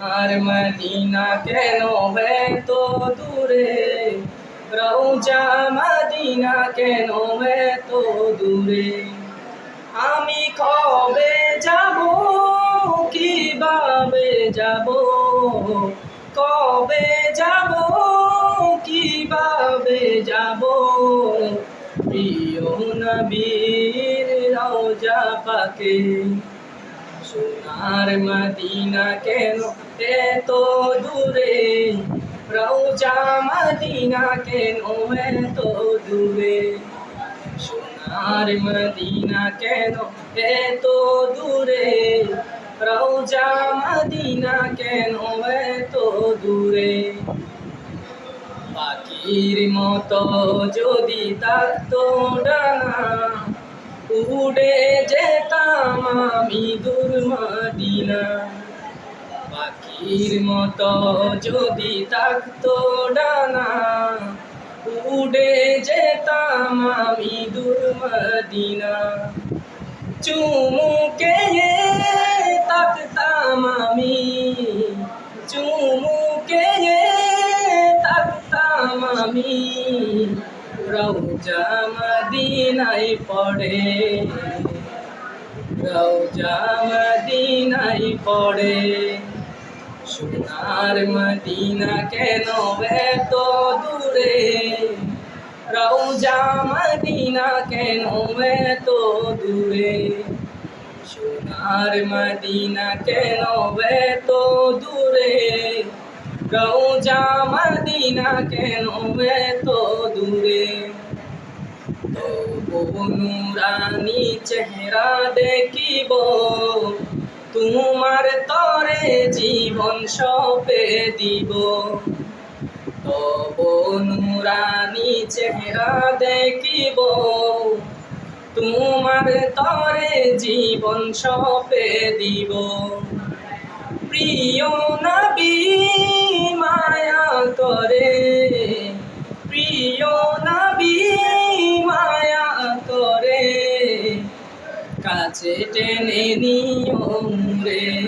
আর Medina কেন তো দূরে? রৌজা মদিনা কেন তো দূরে? আমি কবে যাব? কীভাবে যাব? কবে যাব? কীভাবে যাব? প্রিয় নবীর রওজা পাকে। সোনার মদিনা কেন? এত দূরে। রওজা মদিনা কেন? এত দূরে। সোনার মদিনা কেন? এত দূরে। রওজা মদিনা কেন? এত দূরে। পাখির মতো যদি তার তো ডানা উড়ে যেতাম আমি দূর মদিনা। পাখির মতো যদি থাকতো ডানা, উড়ে যেতাম আমি দূর মদিনা। চুমুকে তাকতাম আমি, চুমুকে তাকতাম আমি। রৌজা মদিনায় পড়ে। রৌজা মদিনায় পড়ে। সোনার মদিনা কেন এত দূরে? রৌজা মদিনা কেন এত দূরে? সোনার মদিনা কেন এত দূরে? রৌজা মদিনা কেন এত দূরে? নুরানি চেহারা দেখিব, তোমার তরে জীবন সপে দিব। তব নুরানি চেহারা দেখিব, তোমার তরে জীবন সপে দিব। প্রিয় নবী মায়া করে। প্রিয় নবী, মায়া করে। কাছে টেনে নিয়ম রে।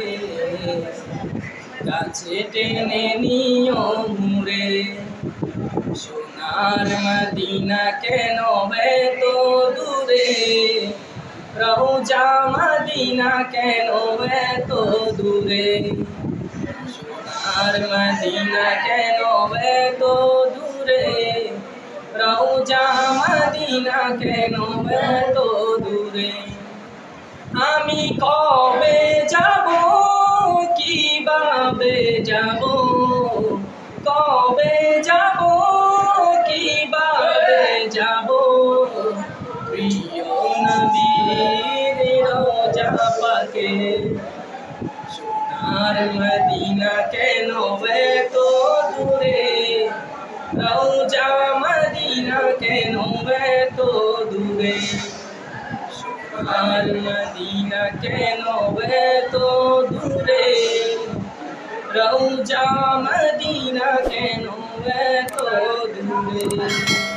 কাছে টেনে নিয়ম রে। সোনার মদিনা কেন তো দূরে? রৌজা মদিনা কেন তো দূরে? সোনার মদিনা কেন তো দূরে? রৌজা মদিনা কেন তো দূরে? আমি কবে যাব? কীভাবে যাব? কবে যাব? কীভাবে যাব? প্রিয় নবীর রোজা পাকে কেন তো দূরে। রোজা মদিনা কেন তো দূরে। আর মদিনা কেন তো দূরে। রৌজা মদিনা কেন তো দূরে।